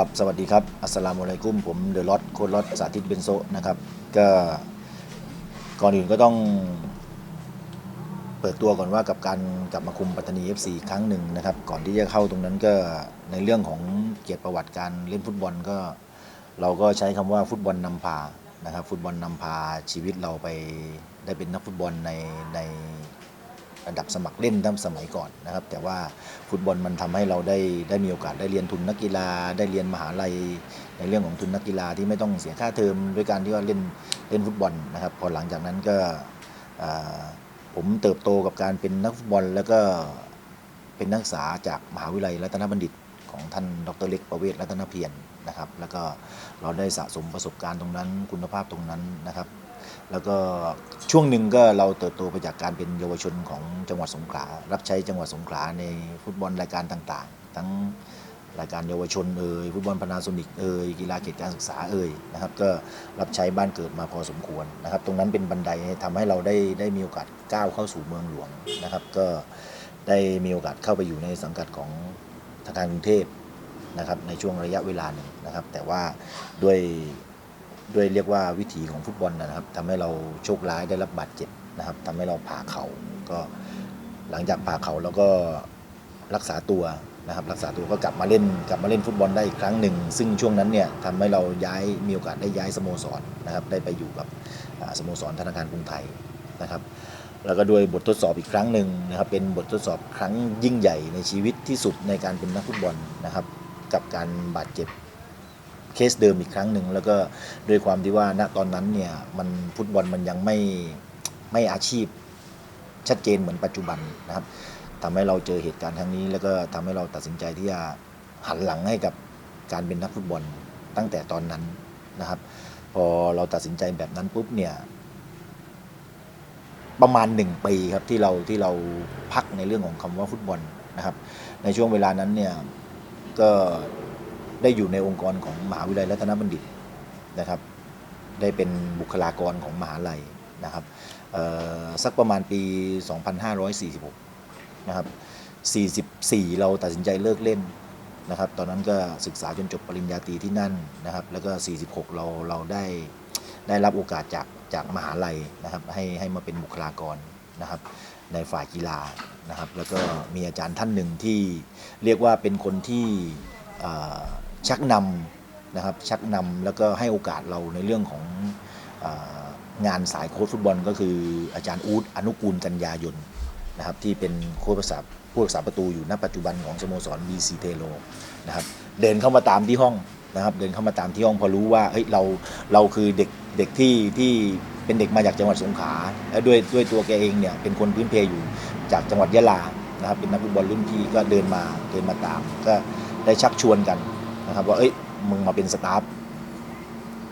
ครับ สวัสดีครับ อัสสลามุอะลัยกุม ผมเดอะล็อตโค้ดล็อตสาธิตเบนโซะนะครับ ก็ก่อนอื่นก็ต้องเปิดตัวก่อนว่ากับการกลับมาคุมปัตตานี FC อีกครั้งหนึ่งนะครับ ก่อนที่จะเข้าตรงนั้นก็ในเรื่องของเกียรติประวัติการเล่นฟุตบอลก็ เราก็ใช้คำว่าฟุตบอลนำพานะครับ ฟุตบอลนำพาชีวิตเราไปได้เป็นนักฟุตบอลในใน ระดับสมัครเล่นตั้งสมัยก่อนนะครับ แต่ว่าฟุตบอลมันทำให้เราได้ได้มีโอกาสได้เรียนทุนนักกีฬา ได้เรียนมหาลัย ในเรื่องของทุนนักกีฬาที่ไม่ต้องเสียค่าเทอมด้วยการที่ว่าเล่นเล่นฟุตบอลนะครับ พอหลังจากนั้นก็ผมเติบโตกับการเป็นนักฟุตบอล แล้วก็เป็นนักศึกษาจากมหาวิทยาลัยรัตนบัณฑิตของท่านดรเล็กประเวศรัตนเพียรนะครับ แล้วก็เราได้สะสมประสบการณ์ตรงนั้นคุณภาพตรงนั้นนะครับ แล้วก็ช่วงหนึ่งก็เราเติบโตไปจากการเป็นเยาวชนของจังหวัดสงขลา รับใช้จังหวัดสงขลาในฟุตบอลรายการต่างๆ ทั้งรายการเยาวชนเอ่ยฟุตบอลพนาโซนิกเอ่ยกีฬาเขตการศึกษาเอ่ยนะครับก็รับใช้บ้านเกิดมาพอสมควรนะครับ ตรงนั้นเป็นบันไดทำให้เราได้ได้มีโอกาสก้าวเข้าสู่เมืองหลวงนะครับ ก็ได้มีโอกาสเข้าไปอยู่ในสังกัดของธนาคารกรุงเทพนะครับในช่วงระยะเวลาหนึ่งนะครับ แต่ว่าด้วย ด้วยเรียกว่าวิถีของฟุตบอลนะครับทำให้เราโชคร้ายได้รับบาดเจ็บนะครับทำให้เราผ่าเขา่าก็หลังจากผ่าเข่าแล้วก็รักษาตัวนะครับรักษาตัวก็กลับมาเล่นกลับมาเล่นฟุตบอลได้อีกครั้งหนึ่ง ซึ่งช่วงนั้นเนี่ยทำให้เราย้ายมีโอกาสได้ย้ายสโมสรนะครับได้ไปอยู่กับสโมสรธนาคารกรุงไทยนะครับแล้วก็ด้วยบททดสอบอีกครั้งหนึ่งนะครับเป็นบททดสอบครั้งยิ่งใหญ่ในชีวิตที่สุดในการเป็นนักฟุตบอลนะครับกับการบาดเจ็บ เคสเดิมอีกครั้งหนึ่งแล้วก็ด้วยความที่ว่าณตอนนั้นเนี่ยมันฟุตบอลมันยังไม่ไม่อาชีพชัดเจนเหมือนปัจจุบันนะครับทำให้เราเจอเหตุการณ์ครั้งนี้ แล้วก็ทำให้เราตัดสินใจที่จะหันหลังให้กับการเป็นนักฟุตบอลตั้งแต่ตอนนั้นนะครับ พอเราตัดสินใจแบบนั้นปุ๊บเนี่ยประมาณหนึ่งปีครับที่เราที่เราพักในเรื่องของคำว่าฟุตบอลนะครับ ในช่วงเวลานั้นเนี่ยก็ ได้อยู่ในองค์กรของมหาวิทยาลัยรัตนบัณฑิตนะครับ ได้เป็นบุคลากรของมหาลัยนะครับสักประมาณปี 2546 นะครับ 44 เราตัดสินใจเลิกเล่นนะครับ ตอนนั้นก็ศึกษาจนจบปริญญาตรีที่นั่นนะครับ แล้วก็ 46 เราเราได้ได้รับโอกาสจากจากมหาลัยนะครับ ให้ให้มาเป็นบุคลากรนะครับ ในฝ่ายกีฬานะครับ แล้วก็มีอาจารย์ท่านหนึ่งที่เรียกว่าเป็นคนที่ ชักนำนะครับชักนำแล้วก็ให้โอกาสเราในเรื่องของงานสายโค้ชฟุตบอล ก็คืออาจารย์อู๊ดอนุกูลกัญญายนนะครับที่เป็นโค้ชรักษาผู้รักษาประตูอยู่ณปัจจุบันของสโมสร BC เทโลนะครับเดินเข้ามาตามที่ห้องนะครับเดินเข้ามาตามที่ห้องพอรู้ว่าเฮ้ยเราเราคือเด็กเด็กที่ที่เป็นเด็กมาจากจังหวัดสงขลาและด้วยด้วยตัวแกเองเนี่ยเป็นคนพื้นเพอยู่จากจังหวัดยะลานะครับเป็นนักฟุตบอลรุ่นพี่ก็เดินมาเดินมาตาม ก็ได้ชักชวนกัน นะครับว่าเอ้ยมึงมาเป็นสตาฟ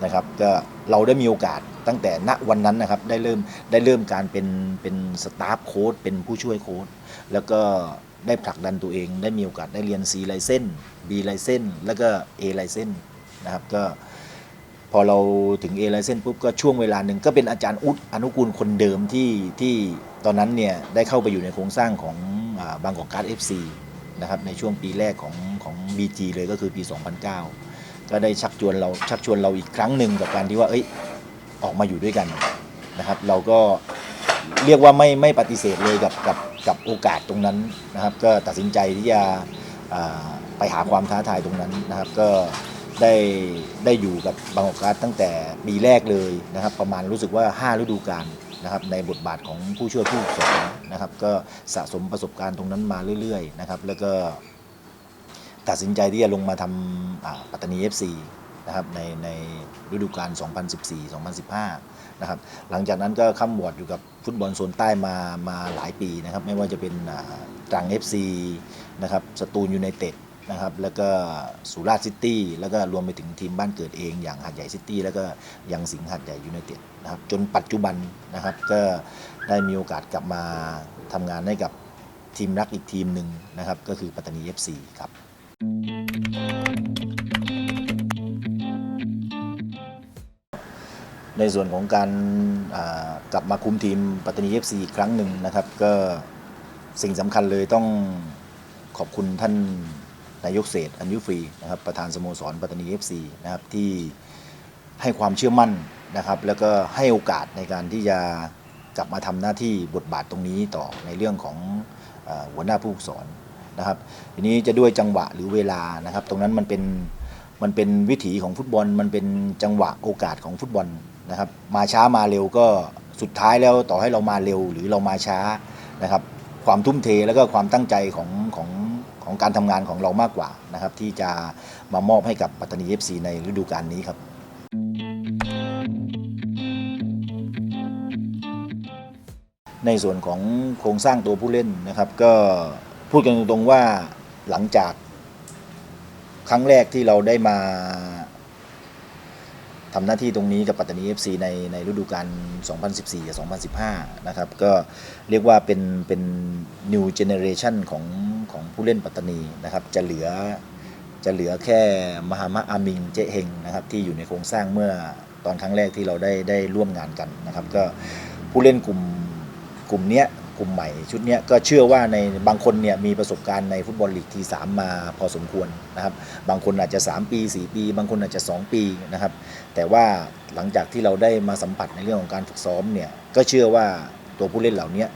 นะครับก็เราได้มีโอกาสตั้งแต่ณวันนั้นนะครับได้เริ่มได้เริ่มการเป็นเป็นสตาฟโค้ดเป็นผู้ช่วยโค้ดแล้วก็ได้ผลักดันตัวเองได้มีโอกาสได้เรียน C ไลเซน B ไลเซนแล้วก็ A ไลเซนนะครับก็พอเราถึง A ไลเซนปุ๊บก็ช่วงเวลาหนึ่งก็เป็นอาจารย์อุดอนุกูลคนเดิมที่ที่ตอนนั้นเนี่ยได้เข้าไปอยู่ในโครงสร้างของอบางกอกการ์ด FC นะครับในช่วงปีแรกของของ BG เลยก็คือปี 2009 ก็ได้ชักชวนเราชักชวนเราอีกครั้งหนึ่งกับการที่ว่าเอ้ยออกมาอยู่ด้วยกันนะครับ เราก็เรียกว่าไม่ไม่ปฏิเสธเลยกับกับกับโอกาสตรงนั้นนะครับ ก็ตัดสินใจที่จะไปหาความท้าทายตรงนั้นนะครับ ก็ได้ได้อยู่กับบางกอกการ์ดตั้งแต่ปีแรกเลยนะครับ ประมาณรู้สึกว่า 5 ฤดูกาล นะครับในบทบาทของผู้ช่วยผู้สอนนะครับ ก็สะสมประสบการณ์ตรงนั้นมาเรื่อยๆนะครับ แล้วก็ตัดสินใจที่จะลงมาทำปัตตานี FC นะครับในในฤดูกาล 2014-2015 นะครับ หลังจากนั้นก็ข้ามบอดอยู่กับฟุตบอลโซนใต้มามาหลายปีนะครับ ไม่ว่าจะเป็นตรัง FC นะครับสตูลยูไนเต็ด นะครับแล้วก็สุราษฎร์ซิตี้แล้วก็รวมไปถึงทีมบ้านเกิดเองอย่างหัดใหญ่ซิตี้แล้วก็ยังสิงห์หัดใหญ่ยูไนเต็ดนะครับจนปัจจุบันนะครับก็ได้มีโอกาสกลับมาทำงานให้กับทีมรักอีกทีมหนึ่งนะครับก็คือปัตตานี FC ครับ ในส่วนของการกลับมาคุมทีมปัตตานี FC อีกครั้งหนึ่งนะครับ ก็สิ่งสำคัญเลยต้องขอบคุณท่าน นายกเศษอัญยุฟรีนะครับประธานสโมสรปัตตานี FC นะครับที่ให้ความเชื่อมั่นนะครับ แล้วก็ให้โอกาสในการที่จะกลับมาทำหน้าที่บทบาทตรงนี้ต่อในเรื่องของอหัวหน้าผู้ฝึกสอนนะครับ ทีนี้จะด้วยจังหวะหรือเวลานะครับ ตรงนั้นมันเป็นมันเป็นวิถีของฟุตบอล มันเป็นจังหวะโอกาสของฟุตบอลนะครับ มาช้ามาเร็วก็สุดท้ายแล้วต่อให้เรามาเร็วหรือเรามาช้านะครับ ความทุ่มเทแล้วก็ความตั้งใจของของ ของการทำงานของเรามากกว่านะครับที่จะมามอบให้กับปัตตานี FC ในฤดูกาลนี้ครับ ในส่วนของโครงสร้างตัวผู้เล่นนะครับ ก็พูดกันตรงๆว่าหลังจากครั้งแรกที่เราได้มา ทำหน้าที่ตรงนี้กับปัตตานี FC ในในฤดูกาล 2014 กับ 2015 นะครับ ก็เรียกว่าเป็นเป็น new generation ของของผู้เล่นปัตตานีนะครับ จะเหลือจะเหลือแค่มหามะอามิงเจเฮงนะครับที่อยู่ในโครงสร้างเมื่อตอนครั้งแรกที่เราได้ได้ร่วมงานกันนะครับ ก็ผู้เล่นกลุ่มกลุ่มเนี้ย กลุ่มใหม่ชุดนี้ก็เชื่อว่าในบางคนเนี่ยมีประสบการณ์ในฟุตบอลลีกทีสามมาพอสมควรนะครับบางคนอาจจะ 3 ปี 4 ปี บางคนอาจจะ 2 ปีนะครับแต่ว่าหลังจากที่เราได้มาสัมผัสในเรื่องของการฝึกซ้อมเนี่ยก็เชื่อว่าตัวผู้เล่นเหล่านี้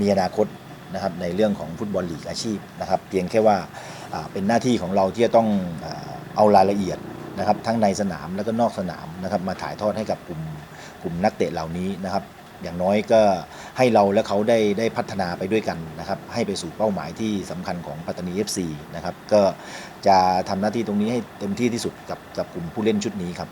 มีอนาคตนะครับในเรื่องของฟุตบอลลีกอาชีพนะครับเพียงแค่ว่าเป็นหน้าที่ของเราที่จะต้องเอ่อเอารายละเอียดนะครับทั้งในสนามแล้วก็นอกสนามนะครับมาถ่ายทอดให้กับกลุ่มกลุ่มนักเตะเหล่านี้นะครับ อย่างน้อยก็ให้เราและเขาได้ได้พัฒนาไปด้วยกันนะครับ ให้ไปสู่เป้าหมายที่สำคัญของปัตตานี FC นะครับ ก็จะทำหน้าที่ตรงนี้ให้เต็มที่ที่สุดกับกับกลุ่มผู้เล่นชุดนี้ครับ